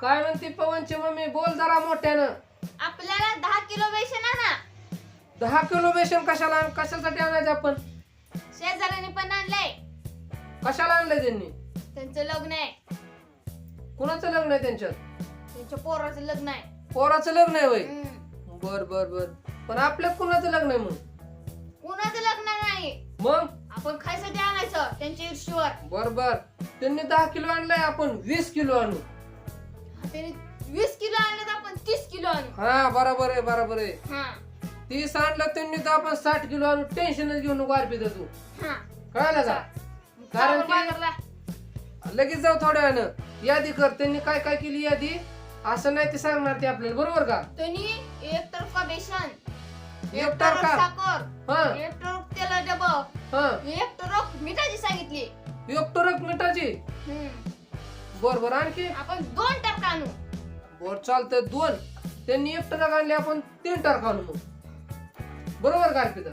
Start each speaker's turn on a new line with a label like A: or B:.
A: काय म्हणते पवनची मम्मी? बोल जरा मोठ्यानं.
B: आपल्याला दहा किलो बेसन आणा.
A: दहा किलो बेसन कशाला आण- कशासाठी आणायचं आपण?
B: शेजाऱ्याने पण आणलंय.
A: कशाला आणलंय त्यांनी?
B: त्यांचं लग्न आहे.
A: कुणाचं लग्न आहे त्यांच्यात?
B: त्यांच्या पोराचं लग्न आहे.
A: पोराचं लग्न आहे वय
B: हम्म.
A: बर बर बर. पण आपल्या कुणाचं लग्न आहे मग?
B: कुणाचं लग्न नाही.
A: मग?
B: आपण खायसाठी आणायचं त्यांच्या ईर्षीवर
A: बर बर. त्यांनी दहा किलो आणलंय आपण वीस किलो आणू.
B: त्यांनी वीस किलो आणले तर आपण तीस किलो आणू.
A: हा बरोबर आहे बरोबर आहे.
B: हा.
A: तीस आणलं त्यांनी तर आपण साठ किलो आणू. टेन्शनच घेऊ नको अर्पित तू.
B: हा.
A: कळलं का? कारण
B: कारण
A: की-
B: बाजारला.
A: लगेच जाऊ थोड्या वेळानं. यादी कर. त्यांनी काय काय केली यादी? असं नाही ते सांगणार ते आपल्याला. बरोबर का?
B: त्यांनी एक तर्फा बेसन
A: एक तर्फा?
B: टरक साखर
A: हा.
B: एक टरक तेल डब
A: हा.
B: एक टरक मिठाची सांगितली.
A: एक टरक मिठाची?
B: हम्म.
A: बर बर आणखी?
B: आपण दोन टरक आणू.
A: बर चालतंय दोन. त्यांनी एक टरक आणले आपण तीन टरक आणू मग. बरोबर का अर्पिता